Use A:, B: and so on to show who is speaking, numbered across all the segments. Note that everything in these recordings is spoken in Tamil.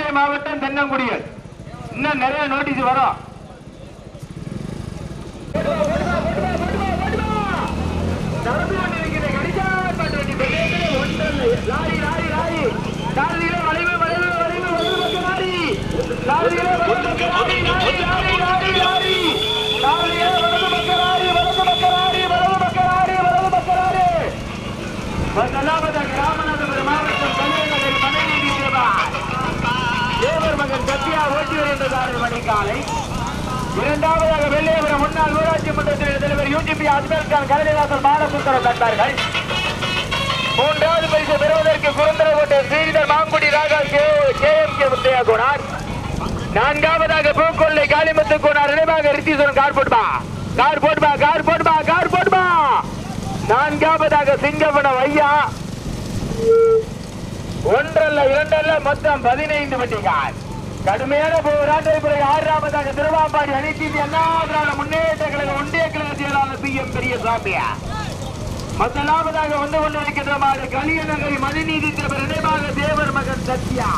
A: தஞ்சை மாவட்டம் தென்னங்குடியில். இன்னும் நிறைய நோட்டீஸ் வரும். நடந்து கொண்டிருக்கிற ராமநாதபுரம் மாவட்டம் மனைவி தேவார் மகன் சத்யா ஓட்டி வருகின்றார் மணிக்காலை இரண்டாவதாக வெள்ளையபுரம் முன்னாள் ஊராட்சி மன்றத்தின் தலைவர் யூடிபி அஜ்மல் கான் பாலசுந்தரம் தந்தார்கள் மூன்றாவது பரிசு பெறுவதற்கு Kurundarakottai Sridhar Mangudi Raga K M K Muthaiya Konar. நான்காவதாக பூக்கொள்ளை காளிமுத்து கோனார் நினைவாக ரித்தீஸ்வரன் கார் போட்டுமா? கார் போட்டுமா கார் போட்டுமா கார் போட்டுமா? நான்காவதாக சிங்கப்படம் ஐயா ஒன்றல்ல இரண்டல்ல மொத்தம் பதினைந்து வண்டிகார் கடுமையான போராட்ட பிறகு ஆறாவதாக திருவாம்பாடி அனைத்து அண்ணா திராவிட முன்னேற்ற கழக ஒன்றிய கழக செயலாளர் பி எம் பெரியசாமியா முதலாவதாக வந்து கொண்டிருக்கின்ற மாடு கலியநகரி திருப்பர் நினைவாக தேவர் மகன் சத்யா.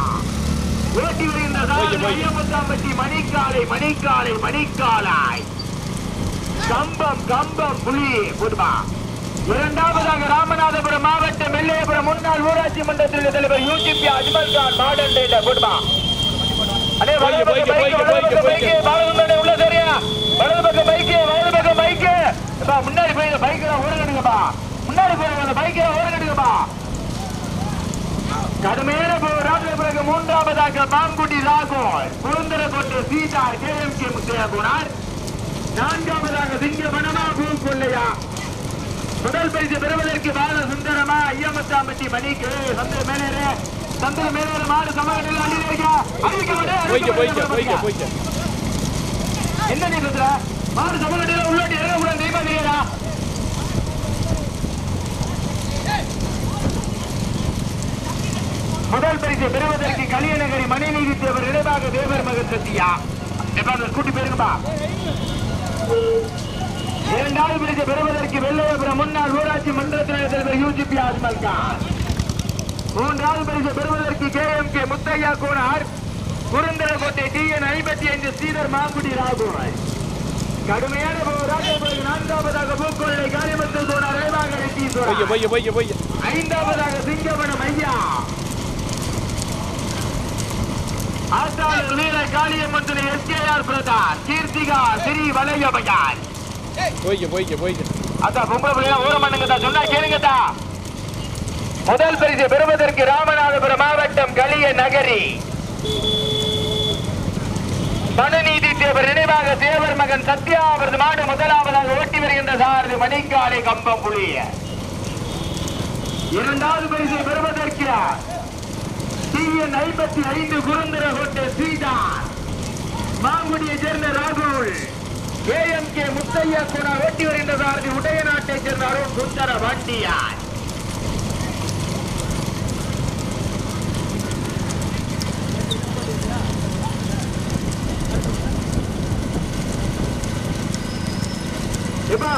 A: ஓட்டி வருகின்ற ஐயமுத்தாம்பட்டி மணிக்காலை மணிக்காலை மணிக்காலாய் கம்பம் கம்பம் புலி புதுமா. இரண்டாவதாக ராமநாதபுரம் மாவட்டம் வெள்ளையபுரம் முன்னாள் ஊராட்சி மன்றத்தில் தலைவர் யூடிபி அஜ்மல் கான் மாடல் டேட்டா புதுமா அடே வலது பக்கம் பைக்கு பைக்கு உள்ள சரியா? வலது பக்கம் பைக்கு வலது பக்கம் பைக்கு. முன்னாடி போய் பைக்ல ஓரங்கடுங்கப்பா முன்னாடி போய் அந்த பைக்ல ஓரங்கடுங்கப்பா கடுமையான பிறகு மூன்றாவதாக பாங்குடி ராகோல். குருந்தரக்கோட்டை சீதா கே எம் கே முத்தையா போனார் நான்காவதாக சிங்க வனமா பூக்கொள்ளையா முதல் பரிசு பெறுவதற்கு பால சுந்தரமா ஐயமத்தாம்பட்டி மணிக்கு சந்திர மேலேறு. சந்திர மேலேறு மாடு சமகத்தில் அள்ளி இருக்கா
B: போய்க்க போய்க்க போய்க்க போய்க்க.
A: என்ன நீ பேசுற மாடு சமகத்தில் உள்ளாட்டி இறங்க கூட நீமா நீரா முதல் பரிசு பெறுவதற்கு கலியநகரி மணிநீதி தேவர் நினைவாக தேவர் மகன் சத்தியா எப்ப அந்த ஸ்கூட்டி போயிருங்கப்பா இரண்டாவது பரிசு பெறுவதற்கு வெள்ளையபுரம் முன்னாள் ஊராட்சி மன்றத்தினர் தலைவர் யூஜிபி அஜ்மல் கான் மூன்றாவது பரிசு பெறுவதற்கு K M K Muthaiya Konar Kurundarakottai T N ஐம்பத்தி ஐந்து ஸ்ரீதர் மாங்குடி ராகுவாய் கடுமையான நான்காவதாக பூக்கொள்ளை காரியமத்தில் கோனார் ரேவாக
B: போய்க்க
A: ரெட்டீஸ்வரர்
B: போய்க்க போய்க்க போய்க்க
A: ஐந்தாவதாக சிங்கவனம் ஐயா. வீர காளியம்மன் துணை எஸ்கேஆர் பிரதான் கீர்த்திகா ஸ்ரீ வலையபயான்
B: போய்க்க போய்க்க போய்க்க.
A: அதான் பொம்பளை பிள்ளைங்க ஓரம் பண்ணுங்கதா சொன்னா கேளுங்கதா முதல் பரிசு பெறுவதற்கு ராமநாதபுரம் மாவட்டம் களிய நகரி. மனுநீதி தேவர் நினைவாக தேவர் மகன் சத்யா அவரது மாடு முதலாவதாக ஓட்டி வருகின்ற சாரதி மணிக்காலை கம்பம் புலிய. இரண்டாவது பரிசை பெறுவதற்கு டிஎன் ஐம்பத்தி ஐந்து குருந்திர கோட்டை சீதா மாங்குடியை சேர்ந்த ராகுல். ஏஎம்கே முத்தையா கூட ஓட்டி வருகின்ற சாரதி உதயநாட்டை சேர்ந்த அருண் சுந்தர பாண்டியார் எப்பா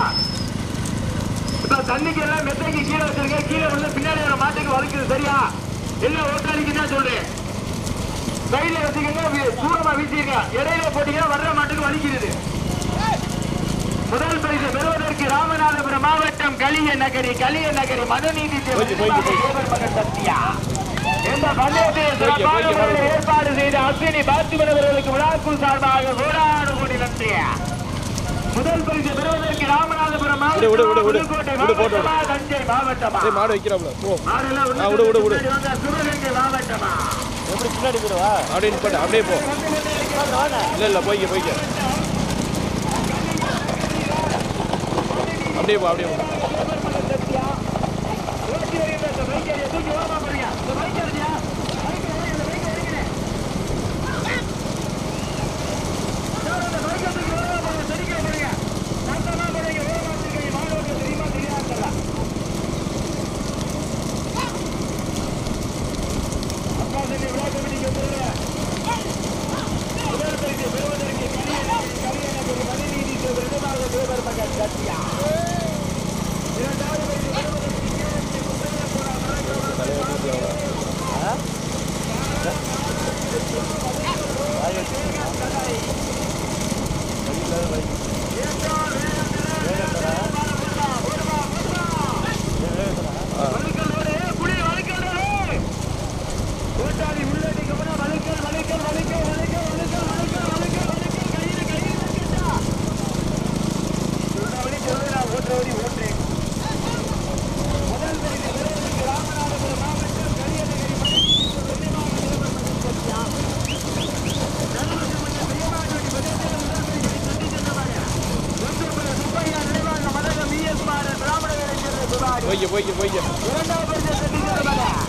A: இப்ப தண்ணிக்கு எல்லாம் மெத்தைக்கு கீழே வச்சிருக்கேன் கீழே வந்து பின்னாடி மாட்டுக்கு வலிக்குது சரியா? எல்லாம் ஓட்டாளிக்கு தான் சொல்றேன். சைடுல வச்சுக்கோங்க வி- தூரமா வீசிருங்க. இடையில போட்டீங்கன்னா வர்ற மாட்டுக்கு வலிக்கிறது முதல் பரிசு பெறுவதற்கு ராமநாதபுரம் மாவட்டம் களிய நகரி களிய நகரி மனுநீதி மகன் சத்யா இந்த பந்தயத்தை சிறப்பான முறையில். ஏற்பாடு செய்த அஸ்வினி பார்த்திபன் அவர்களுக்கு விழாக்குள் சார்பாக கோடானு கோடி நன்றி. முதல் பரிசு பெறுவதற்கு ராமநாதபுரம்
B: போட்டு.
A: மாவட்டமா, தஞ்சை மாவட்டமா?
B: மாடு வைக்கிறாப்ல
A: சிவகங்கை மாவட்டமா?
C: எப்படி பின்னாடி போயிடுவா
B: அப்படியே நிப்பாட்டு அப்படியே போ. இல்ல இல்ல போய்க்க போய்க்க. அப்படியே போ அப்படியே போ
A: ஓட்டி வருகின்ற இந்த பைக்கை தூக்கி ஓரமா போடுங்க. இந்த பைக்கை எடுத்தியா? பைக்கை எடுங்க, இந்த பைக்கை எடுங்க. சார், இந்த பைக்கை தூக்கி ஓரமா போடுங்க, செடிக்க போடுங்க. சத்தமா போடுங்க, ஓரமா போடுங்க. மாடு ஓட்ட தெரியுமா, தெரியாதான்னு தெரியல. அப்பா சொல்லி விழா கமிட்டிக்கு வந்துருங்க. முதல் பரிசு பெறுவதற்கு கலியநகர், கலியநகர் மணிநீதி தேவர் நிர்வாக தேவர் மகன் சத்யா இரண்டாவது பரிசு பெறுவதற்கு கேஎம்கே முத்தையா
B: போய்க்க போய்க்க போய்க்க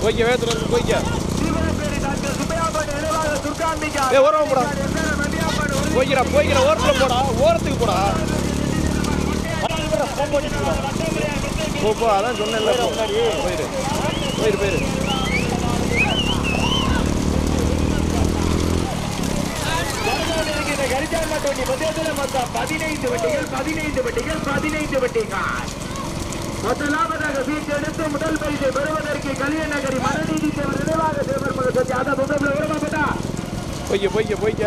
B: போய்க்க வேத்துல இருந்து போய்க்க ஏய் ஓரம் போடா போய்க்கிறா போய்க்கிறா ஓரத்தில் போடா ஓரத்துக்கு போடா போ போ அதான் சொன்னேன்ல. போயிரு போயிரு போயிரு
A: வருகின்ற கரிச்சார்மட்ட வண்டி பதினைந்து வண்டிகள் பதினைந்து வண்டிகள் பதினைந்து வண்டிகள் முதலாவதாக சீட் எடுத்து முதல் பரிசை பெறுவதற்கு கலியநகரி மனநீதி தேவர் நினைவாக தேவர் மகள் சத்தி அதை முதல்ல விரும்பப்பட்டா
B: போய்க்க போய்க்க போய்க்க.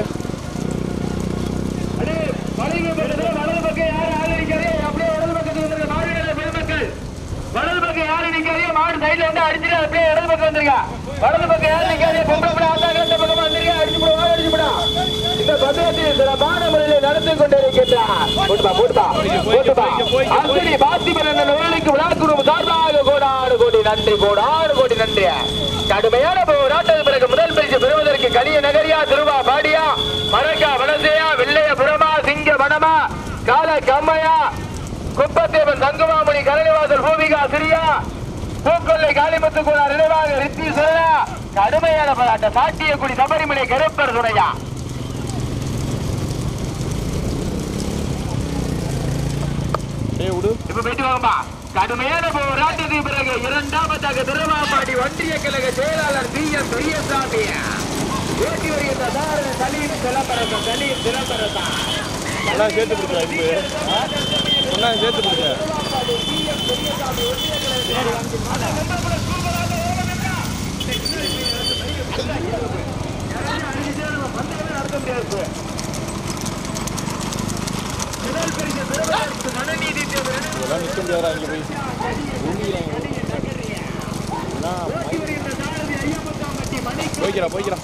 A: அடே பக்கத்துல வலது பக்கம் யாரு நிற்காதே அப்படியே இடது பக்கத்துக்கு வந்துருங்க மாடுகள பெருமக்கள். வலது பக்கம் யாரு நிற்காதே மாடு சைடுல வந்து அடிச்சுட்டு அப்படியே இடது பக்கம் வந்துருங்க வலது பக்கம் யாரு நிற்காதே பொம்பளை படம் ஆத்தாங்க இந்த பக்கமா வந்துருங்க அடிச்சு போடுவா அடிச்சு போடா இந்த பந்தயத்தில் சிறப்பான முறையில் நடந்து கொண்டிருக்கின்றார். போட்டுப்பா போட்டுப்பா என்ற விழாக்குழுவும் சார்பாக கோடாறு கோடி நன்றி கோடாறு கோடி நன்றி. கடுமையான பிறகு முதல் பரிசு பெறுவதற்கு கலிய நகரியா திருவா பாடியா மரக்கா வலசையா சிங்க வனமா கால கம்மையா குப்பத்தேவன் தங்குமாமணி கரணிவாசல் பூமிகா சிரியா பூக்கொல்லை காளிமுத்து கோளார் நினைவாக ரித்தீஸ்வரா கடுமையான போராட்டம். சாட்டியக்குடி சபரிமலை கருப்பர் துணையா.
B: ஏய் விடு.
A: இப்ப போயிட்டு வாங்கப்பா. கடுமையான போராட்டத்துக்கு பிறகு இரண்டாவதாக திருவாப்பாடி ஒன்றிய கழக செயலாளர் பி எஸ் பெரியசாமி ஓட்டி வருகின்ற தாரன் சலீம் சிலம்பரசன் சலீம் சிலம்பரசன்.
B: எல்லாம் சேர்த்து பிடிச்சா இப்போ. எல்லாம் சேர்த்து
A: பெறுவதற்கு மனநீதி தேவர்
B: இதெல்லாம் நிற்க முடியாதா இங்கே போய் போய்க்கிறா. போய்க்கிறா போய்க்கிறா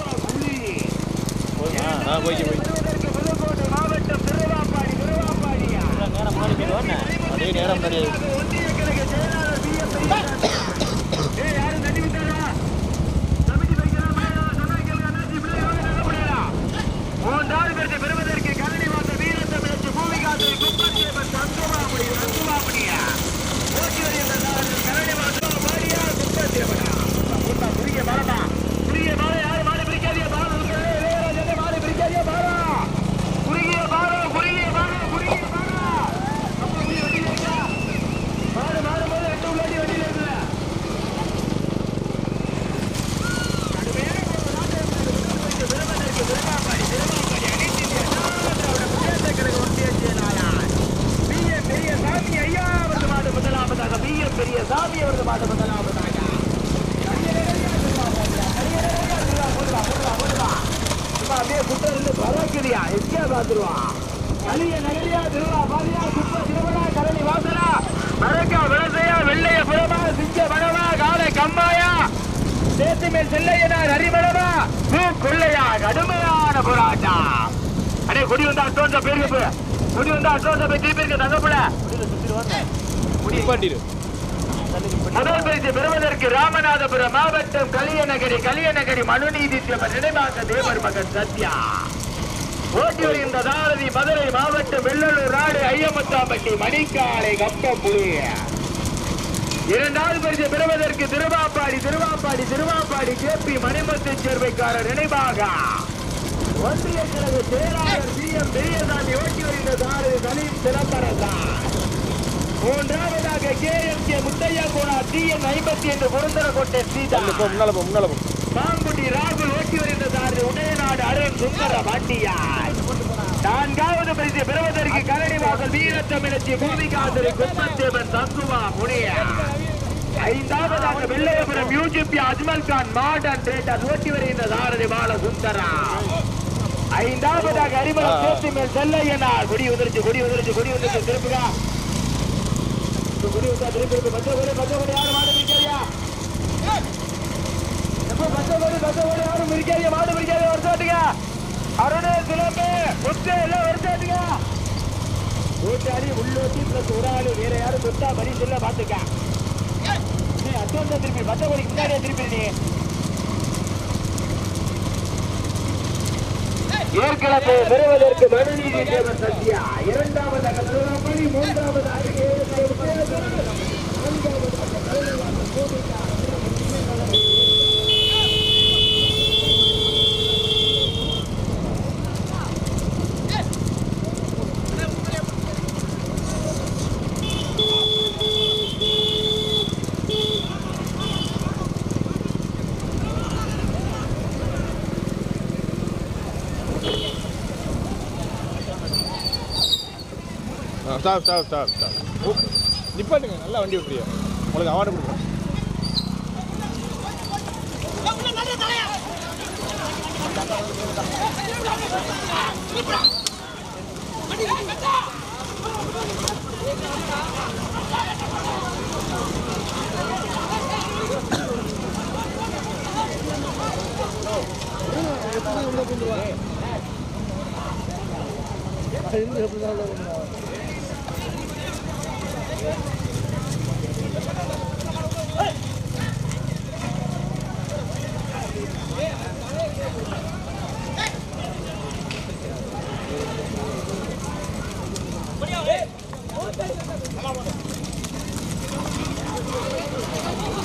B: போய் ஆ ஆ போய்க்க போய்
A: புதுக்கோட்டை மாவட்டம் திருவாப்பாடி திருவாப்பாடியா
B: அதே நேரம் முன்னாடி
A: ஒன்றிய கழக செயலாளர் பி எஸ் ஏய் யாரும் தண்ணி விட்டாரா கமிட்டி வைக்கிறாமா சொன்னா கேளுங்க அண்ணாச்சி இப்படி யோகி நடக்க முடியாதா மூன்றாவது பேருக்கு பெறுவதற்கு கரடி வாச வீரத்தை பேச்சு பூமிகாசை குப்பத்தேவன் தங்குமா முடியும் தங்குமா முடியா ஓட்டி வருகின்ற கரடி வாச மாரியா குப்பத்தேவனா குப்பா குறுகிய மரமா குறுகிய மரம் யாரு மாடு பிரிக்காதீங்க பாலம் இருக்கிறது இளையராஜா மாடு பிரிக்காதீங்க பாலம் குறுகிய பாலம் குறுகிய பாலம் குறுகிய பாலம் அப்ப குறுகிய வண்டியில இருக்கா மாடு மாடு போது ரெண்டு உள்ளாடி வண்டியில இருக்குல்ல பெரிய சாமி அவரது மாட்டு முதலாவதாக அப்படியே குட்டரில் பறக்குதியா எஸ்கே பாத்துருவா கலிய நகரியா திருவா பாதியா குப்ப திருவண்ணா கரணி வாசலா மரக்கா விளசையா வெள்ளைய புறமா சிங்க மனமா காலை கம்மாயா சேத்து மேல் செல்லையனார் அரிமளமா பூ கொள்ளையா கடுமையான போராட்டம் அடே குடி வந்தா அட்டோன்ற பேருக்கு குடி வந்தா அட்டோன்ற போய் திருப்பி இருக்க தங்கப்புல
B: நிப்பாட்டிடு.
A: முதல் பரிசு பெறுவதற்கு ராமநாதபுரம் மாவட்டம் கலியநகரி கலியநகரி மனுநீதி நினைவாக தேவர் மகன் சத்யா. ஓட்டி வருகின்ற தாரதி மதுரை மாவட்டம் வெள்ளலூர் நாடு ஐயமுத்தாம்பட்டி மணிக்காலை கப்பம்புலி இரண்டாவது பரிசு பெறுவதற்கு திருவாப்பாடி திருவாப்பாடி திருவாப்பாடி கே பி மணிமுத்து சேர்வைக்காரர் நினைவாக. ஒன்றிய கழக செயலாளர் சி எம் பெரியசாமி ஓட்டி வருகின்ற தாரதி சலீம் சிலம்பரசார் மூன்றாவதாக கே எம் கே முத்தையா கோணா டி என் ஐம்பத்தி எட்டு புரந்தரக்கோட்டை சீதா.
B: போ முன்னால போ முன்னால போ.
A: மாங்குடி ராகுல் ஓட்டி வருகின்ற சாரதி உதயநாடு அருண் சுந்தர பாண்டியார் நான்காவது பரிசு பெறுவதற்கு கரடி வாசல் வீரத்தமிழச்சி பூமிகாசரி குப்பத்தேவன் தங்குவா முனியா ஐந்தாவதாக வெள்ளையபுரம் யூஜிபி அஜ்மல் கான் மாடர்ன் தேட்டர் ஓட்டி வருகின்ற சாரதி பால சுந்தரா ஐந்தாவதாக அறிமுகம் சேர்த்து மேல் செல்லையனார் குடி உதிர்ச்சி குடி உதிர்ச்சி குடி உதிர்ச்சி திருப்புகா. குடி உத்தா திருப்பி இருக்கு பச்சை கோடி பச்சை கோடி யாரும் மாடு பிரிக்காதியா எப்போ பச்சை கோடி பச்சை கோடி யாரும் பிரிக்காதியா மாடு பிரிக்காதியா வருஷாட்டுங்க அருணே சிலம்பு முத்து எல்லாம் வருஷாட்டுங்க கூட்டாளி உள்ளோட்டி பிளஸ் ஒரு ஆளு. வேற யாரும் சொத்தா பரிசு இல்ல பாத்துக்க நீ அட்வான்ஸா திருப்பி பச்சை கோடிக்கு முன்னாடியே திருப்பி நீ. ஏற்கனவே பெறுவதற்கு மனுநீதி தேவர் சத்யா. இரண்டாவது மூன்றாவது
B: ஸ்டாப் ஸ்டாப் ஸ்டாப் ஸ்டாப் நிப்பாட்டுங்க நல்லா வண்டி விட்டுறியா உங்களுக்கு அவார்டு கொடுக்குறேன்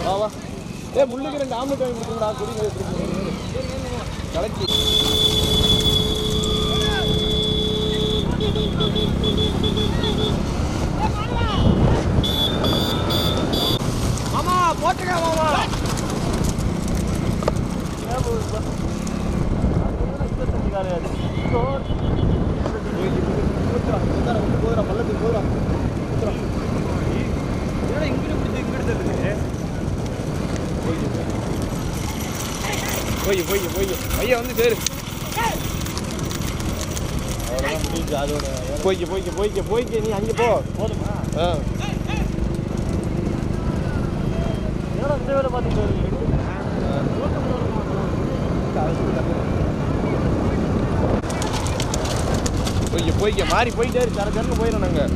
B: வா வா ஏ முள்ளுக்கு ரெண்டு ஆம்பளை வாங்கி கொடுத்துடா குடிங்க கலக்கி.
C: மாமா போட்டுக்க மாமா.
B: பள்ளத்துக்கு போதுரா இங்கிட்டு இங்கிட்டு தருது போய் போய் போய். ஐயா வந்து சேரு. போய்க்க போய்க்க போய்க்க போய்க்க. நீ அங்கே போ. போதுமா ஆ. போய்க்க போய்க்க. மாறி போயிட்டே சரக்கு போயிடும் நாங்கள்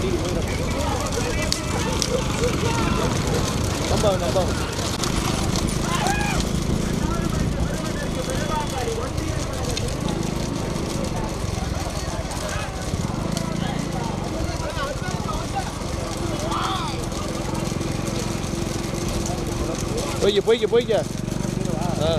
B: எல்லாமே காட்டிட்டு போயிடும் நம்ப நம்ப போய்க்க போய்க்க போய்க்க ஆ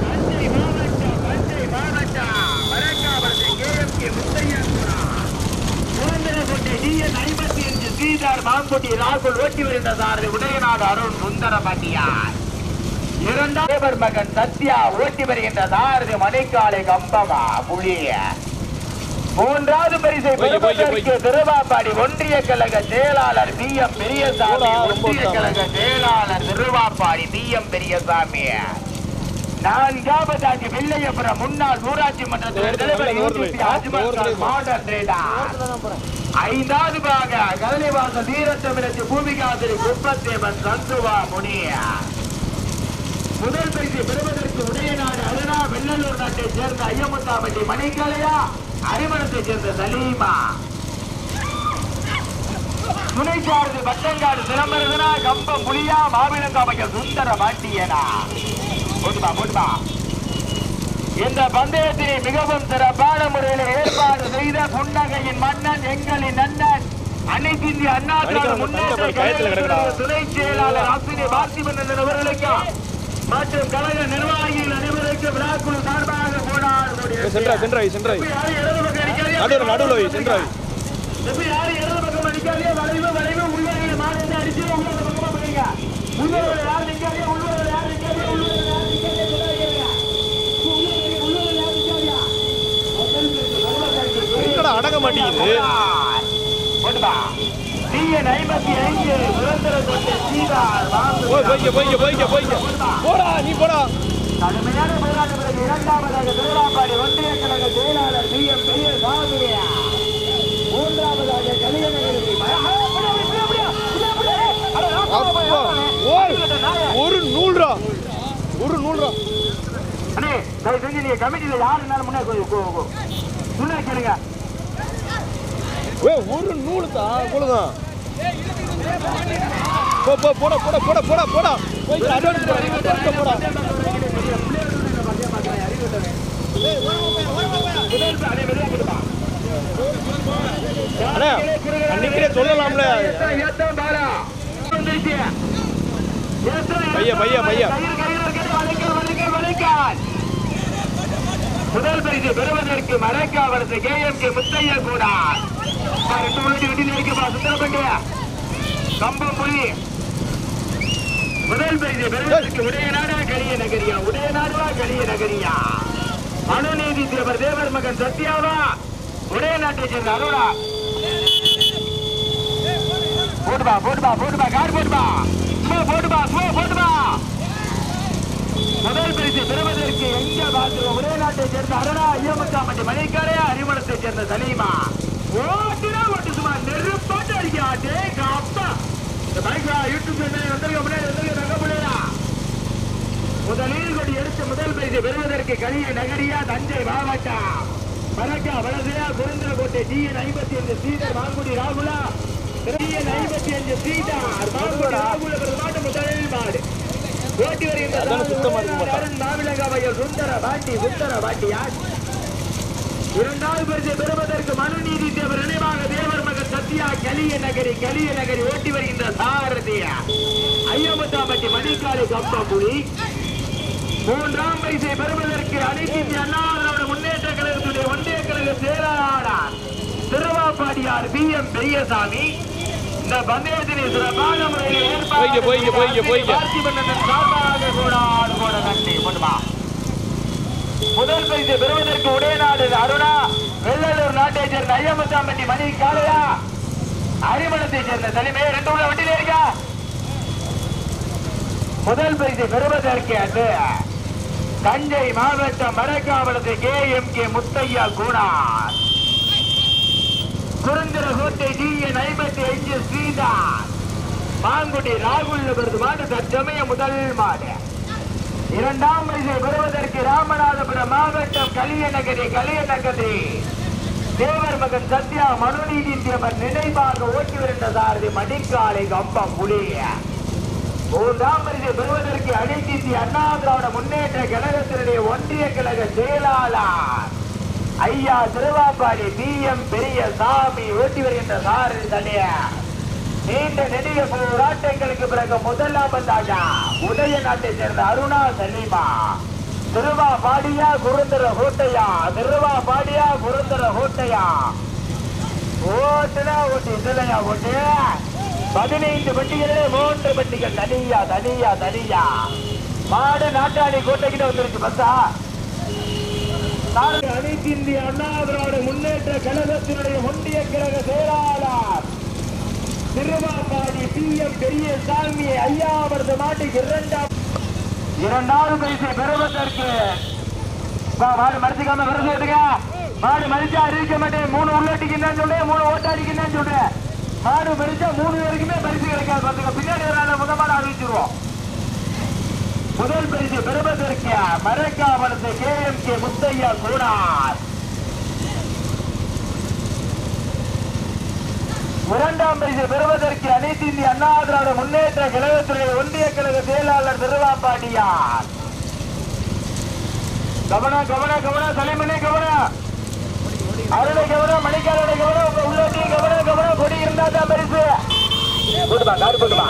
A: தஞ்சை மாவட்டம் தஞ்சை மாவட்டம் மரக்காவரத்தை கேஎம்கே முத்தையன்குடா டிஎன் ஐம்பத்தி அஞ்சு ஸ்ரீதர் மாங்குடி ராகுல் ஓட்டி வருகின்ற சாரதி உதயநாடு அருண் சுந்தர பாண்டியார் இரண்டாம் தேவர் மகன் சத்யா ஓட்டி வருகின்ற சாரதி மணிக்காலை கம்பமா புளிய. மூன்றாவது பரிசை பெறுவதற்கு திருவாப்பாடி ஒன்றிய கழக செயலாளர் பி எம் பெரியசாமி ஒன்றிய. கழக செயலாளர் திருவாப்பாடி பி எம் பெரியசாமி. நான்காவதாக வெள்ளையபுரம் முன்னாள் ஊராட்சி மன்ற தலைவர்
B: இந்த ஓரத்துல
A: யூசிபி
B: வை.
A: அஜ்மல்
B: இந்த ஓரத்துல
A: கான் மாடர்ன் ட்ரேடர். ஐந்தாவது பாக கதலிவாச குப்பத்தேவன் சந்துவா முனியா. முதல் பரிசு பெறுவதற்கு உடையநாடு அருணா வெள்ளலூர் நாட்டைச் சேர்ந்த ஐயமுத்தாமட்டி மணிக்காலையா அரிமணத்தைச் சேர்ந்த சலீமா. துணை சாரதி பட்டங்காடு சிலம்பரசனா கம்பம் புலியா மாவிளங்காமைய சுந்தர பாண்டியனா இந்த பந்தயத்தினை மிகவும் சிறப்பான முறையில் ஏற்பாடு செய்த புன்னகையின் மன்னன் எங்களின் அண்ணன் அனைத்து இந்திய அண்ணா முன்னேற்ற துணை செயலாளர் ஆசிரிய பார்த்திபன் அவர்களுக்கு மற்றும் கழக நிர்வாகிகள் அனைவருக்கும் விழாக்குழு சார்பாக போனார்
B: சென்ட்ராய் சென்ட்ராய் நடுவில் நடுவில் வை சென்ட்ராய்
A: எப்படி யாரும் இடது பக்கம் அடிக்காதே வளைவு வளைவு உள்ளவர்களை மாநில அடிச்சு உள்ள பக்கமா பண்ணுங்க நிக்காதே உள்ளவர்கள் யார் நிக்காதே உள்ளவர்கள் யார் நிக்காதே சொல்லாதீங்க. உள்ளவர்கள் உள்ளவர்கள் யார் நிக்காதே
B: எங்கடா அடங்க மாட்டேங்குது
A: போட்டுப்பா டிஎன் ஐம்பத்தி ஐந்து சுதந்திர கொண்ட சீதார்
B: போய் போய்க்க போய்க்க போய்க்க போய்க்க போடா நீ போடா.
A: கடுமையான போராட்டத்திற்கு இரண்டாவதாக திருவிழாப்பாடி ஒன்றிய கழக செயலாளர் பி. எம். பெரிய சாமியா மூன்றாவதாக
B: ஓர் ஒரு நூல்ரா. ஒரு நூல்ரா.
A: அண்ணே தயவு செஞ்சு நீங்க கமிட்டியில யாரு இருந்தாலும் முன்னாடி கேளுங்க.
B: ஏ ஒரு நூலு தான் அவ்வளோதான் போ போ போடா போடா போடா போடா போடா. போய் அட்வான்ஸ் போடா போடா அண்ணா அன்னைக்கே சொல்லலாம்ல. பைய, பைய, பைய.
A: முதல் பரிசு பெறுவதற்கு மரக்காவரசு கே எம் கே முத்தையா கூட ரெண்டு மணி வெட்டி நடிக்கப்பா சுத்தரப்பட்டு கம்பம் புலி முதல் பரிசு பெறுவதற்கு உடையநாடா கரிய நகரியா? உடையநாடுவா கரிய நகரியா? அனுநீதி தேவர் தேவர் மகன் சத்யாவா? உடைய நாட்டை சேர்ந்த அருணா போட்டுபா போட்டுபா போட்டுபா கார் போட்டுபா போட்டுபா போட்டுபா முதல் பரிசு பெறுவதற்கு எங்கே பார்க்கிறோம் ஒரே நாட்டை சேர்ந்த அருணா ஐயமுத்தாமட்டி மணிக்காரையா அறிமுகத்தை சேர்ந்த சலீமா. ஓட்டுனா ஓட்டு சும்மா நெருப்பாட்டு அடிக்கா டே காப்பா. இந்த பைக்ல யூடியூப் சேனல் வந்திருக்க முன்னாடி வந்திருக்க தங்க முடியா முதலில் கொடி எடுத்து முதல் பரிசு பெறுவதற்கு கலிய நகரியா தஞ்சை மாவட்டம். மரக்கா வலதையா குருந்திரக்கோட்டை டிஎன் ஐம்பத்தி அஞ்சு சீதர் மாங்குடி ராகுலா. டிஎன் ஐம்பத்தி அஞ்சு சீதா மாங்குடி ராகுல மாட்டு முதலில் மாடு. ஓட்டி வருகின்ற இரண்டாவது பரிசை பெறுவதற்கு மனுநீதி தேவர் நினைவாக தேவர் மகன் சத்யா கலிய நகரி கலிய நகரி ஓட்டி வருகின்ற சாரதியா. ஐயமுத்தாம்பட்டி மணிக்காலை கப்பம்புலி மூன்றாம் பரிசை பெறுவதற்கு அனைத்து இந்திய அண்ணா திராவிட முன்னேற்ற கழகத்துடைய ஒன்றிய கழக செயலாளர் திருவாப்பாடியார் பி எம் பெரியசாமி. இந்த பந்தயத்தினை சிறப்பான முறையில் ஏற்பாடு. பார்த்திபண்ணன் சார்பாக கோடாடு கோட முதல் பரிசு பெறுவதற்கு உடையநாடு அருணா வெள்ளலூர் நாட்டை சேர்ந்த ஐயமுத்தாம்பட்டி மணி காளையா அரிமளத்தை சேர்ந்த தலைமை ரெண்டு உள்ள வண்டியில இருக்கா. முதல் பரிசு பெறுவதற்கு அது தஞ்சை மாவட்டம் மரக்காவலத்து கே எம் கே முத்தையா குணார் சுரந்திர கோட்டை டி என் ஐம்பத்தி ஐந்து ஸ்ரீதான். மாங்குடி ராகுல் விருது மாடு தற்சமய முதல் மாடு இரண்டாம் வயசை பெறுவதற்கு ராமநாதபுரம் மாவட்டம் கலியநகரி கலியநகரி. தேவர் மகன் சத்யா மனுநீதி தேவர் நினைவாக ஓட்டி வருகின்ற சாரதி மடிக்காலை கம்பம் புலிய. மூன்றாம் பரிசை பெறுவதற்கு அனைத்து அண்ணா திராவிட முன்னேற்ற கழகத்தினுடைய ஒன்றிய கழக செயலாளர். ஐயா திருவாப்பாடி பி எம் பெரிய சாமி ஓட்டி வருகின்ற சாரு தனிய நீண்ட நெடிய போராட்டங்களுக்கு பிறகு முதலாவதாக உதய நாட்டை சேர்ந்த அருணா சலீமா. திருவா பாடியா குருந்தர ஹோட்டையா திருவா பாடியா குருந்தர ஹோட்டையா ஓட்டுனா ஓட்டு இல்லையா ஓட்டு? பதினைந்து வண்டிகளே மூன்று வண்டிகள் தனியா தனியா தனியா. மாடு நாட்டாளி கோட்டைக்கிட்ட வந்துருச்சு பஸ்ஸா? அனைத்து இந்திய அண்ணா திராவிட முன்னேற்ற கழகத்தினுடைய ஒன்றிய கழக செயலாளர் திருவாபாடி பி எம் பெரியசாமி ஐயாவரது மாட்டுக்கு இரண்டாம் இரண்டாவது பரிசை பெறுவதற்கு வா, மாடு மறைச்சிக்காம விரசம் எடுங்க மாடு மறிச்சா அறிவிக்க மாட்டேன். மூணு உள்ளாட்டிக்குன்னு சொல்றேன். மூணு ஓட்டாடிக்குன்னு சொல்றேன். மாடு மறிச்சா மூணு பேருக்குமே பரிசு கிடைக்காது. பாத்துக்க பின்னாடி ஒரு ஆளை மாடு அறிவிச்சிருவோம் முதல் பரிசு பெறுவதற்கு மரக்காவலத்து கே எம் கே முத்தையா கூடார். இரண்டாம் பரிசு பெறுவதற்கு அனைத்து இந்திய அண்ணா திராவிட முன்னேற்ற கழகத்துறை ஒன்றிய கழக செயலாளர் திருவாப்பாட்டியார். கவன கவன கவன தலைமணி கவன. அருளை கவனம் மணிக்காரோட கவனம் உங்க உள்ளாட்டி கவன கவன கொடி இருந்தா தான் பரிசு. போட்டுமா கார் போட்டுமா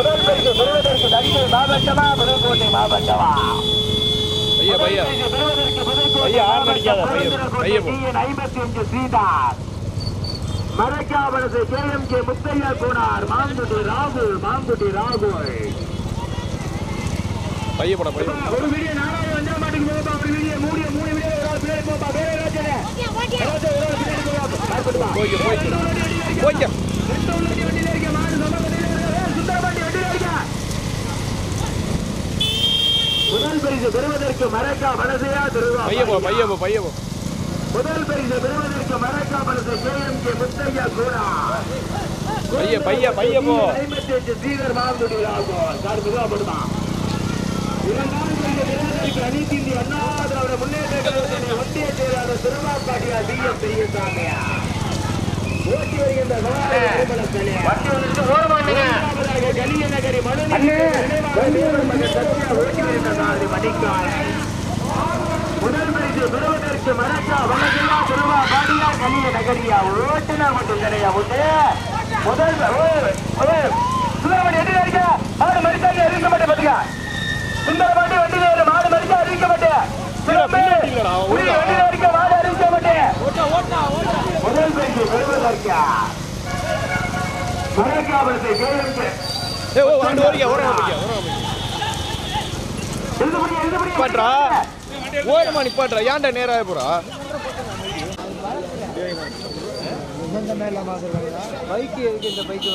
A: முதல் பரிசு பெறுவதற்கு தஞ்சை மாவட்டமா புதுக்கோட்டை மாவட்டமா
B: அடிக்காத.
A: ஐம்பத்தி அஞ்சு K M K Muthiah Konar. Mangudi ராகுல் மாங்குடி ராகுல்.
B: பைய போட பைய.
A: ஒரு வீடியோ நாலாவது அஞ்சாம் மாட்டுக்கு போகப்பா. ஒரு வீடியோ மூடிய மூணு வீடியோ ஒரு ஆள் பின்னாடி போப்பா வேற ராஜனே ராஜா ஒரு ஆள் பின்னாடி போப்பா பார்த்துட்டு வா
B: போய்க்க போய்க்க போய்க்க.
A: ரெண்டு உள்ளடி வண்டியில இருக்க மாடு நம்ம வண்டியில இருக்க ஏய், சுந்தரபாண்டி வண்டியில இருக்க முதல் பரிசு பெறுவதற்கு மரக்கா மனசையா திருவா
B: பைய போ பைய போ பைய போ
A: முதல் பரிசு பெறுவதற்கு மரக்கா மனசை கே எம் கே முத்தையா கூடா.
B: பைய பைய பைய போ
A: ஐம்பத்தி சார் பெறுவதற்கு அனைத்து இந்திய அண்ணா திராவிட முன்னேற்ற ஒன்றிய செயலாளர் திருவாப்பாட்டியா டி எம் பெரியசாமியா ஓட்டி வருகின்ற சவாரி திருமண கல்யாணம். கலிய நகரி மனுநீதி ஓட்டி வருகின்ற சாரதி முதல் பரிசு பெறுவதற்கு மரக்கா வழக்கையா திருவா பாடியா கலிய நகரியா ஓட்டுனா மட்டும் கிடையா ஒண்ணு முதல் சுந்தரமணி எட்டு மாட்டேன் வண்டியில ஏறு மாடு மரிச்சா அறிவிக்க மாட்டேன் சிறப்பு.
B: பின்னாடிங்களா?
A: புலி வண்டியில இருக்க மாடு அறிவிக்க மாட்டேன்
C: ஓட்டா ஓட்டா ஓட்டா
A: முதல் பரிசு பெறுவதற்கு?
B: ரெண்டு ஓரிக்க ஓரம் நிப்பாட்றா ஏன்டா நேராக போறா?
C: பைக்கு எதுக்கு இந்த பைக்கு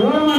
A: ஓரமா.